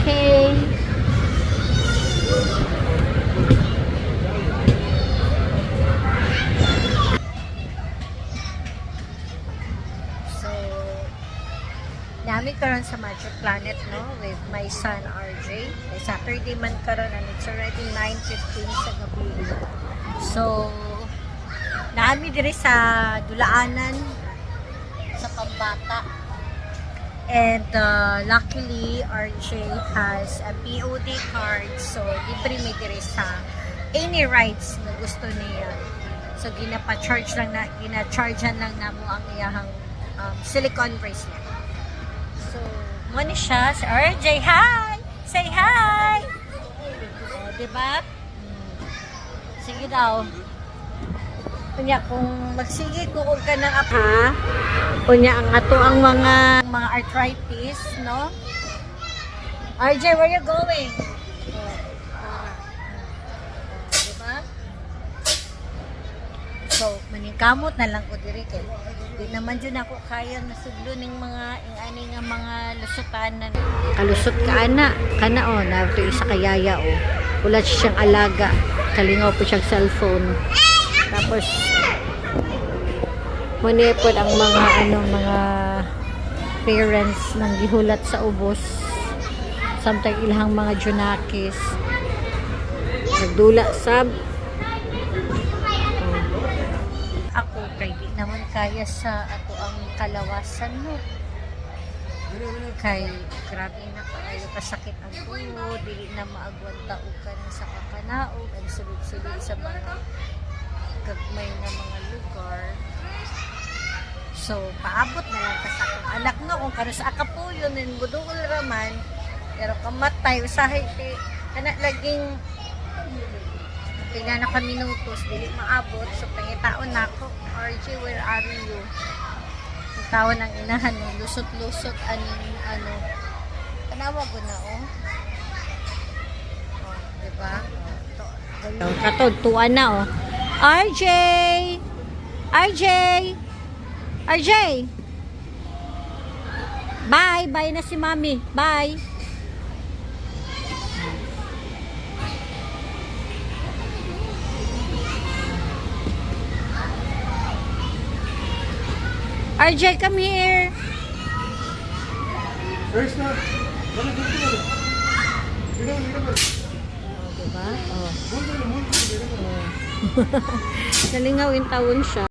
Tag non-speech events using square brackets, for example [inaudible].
Okay. So, nami karon sa Magic Planet, no? With my son, RJ. May Saturday man karon and it's already 9.15 sa gabi. So, nami diri sa Dulaanan sa Pambata. And uh, luckily, RJ has a POD card. So, libre sa any rides na gusto niya. So, ginapa-charge lang na, gina-chargean lang na mo ang iyahang um, silicone bracelet. So, mo ni siya. Si RJ, hi! Say hi! O, diba? Hmm. Sige daw. Kunya, kung magsige ko ka ng apa, kunya ang ato ang mga mga arthritis, no? RJ, where you going? Diba? So, maningkamot na lang ko diri kay di naman jud ako kaya nasudlo ning mga ing ani nga mga lusutan na kalusot ka ana kana oh na ito isa kayaya oh wala siyang alaga kalingaw po siyang cellphone tapos manipod ang mga ano mga parents nang gihulat sa ubos. Samtang ilahang mga junakis. Nagdula sab. Ako kay di naman kaya sa ato ang kalawasan no kay grabe na kaayo kasakit ang ulo. Dili na maagwan taukan sa kakanaog ang sulod-sulod sa mga gagmay nga mga lugar so paabot na lang ka sa akong anak no kung kano sa akapuyo nin budungol raman pero kamatay usahay ti kana laging pila na ka minutos dili maabot. So pangitaon nako RJ where are you? Ang tawon ng inahan no lusot-lusot aning ano tanawa ko na oh? Oh di ba oh, katod tuwa na oh. RJ RJ RJ Bye bye na si Mami bye RJ, come here. First na. Wala dito. Dito, dito. Oh, diba? Oh. Nalingawin [laughs] tawon siya.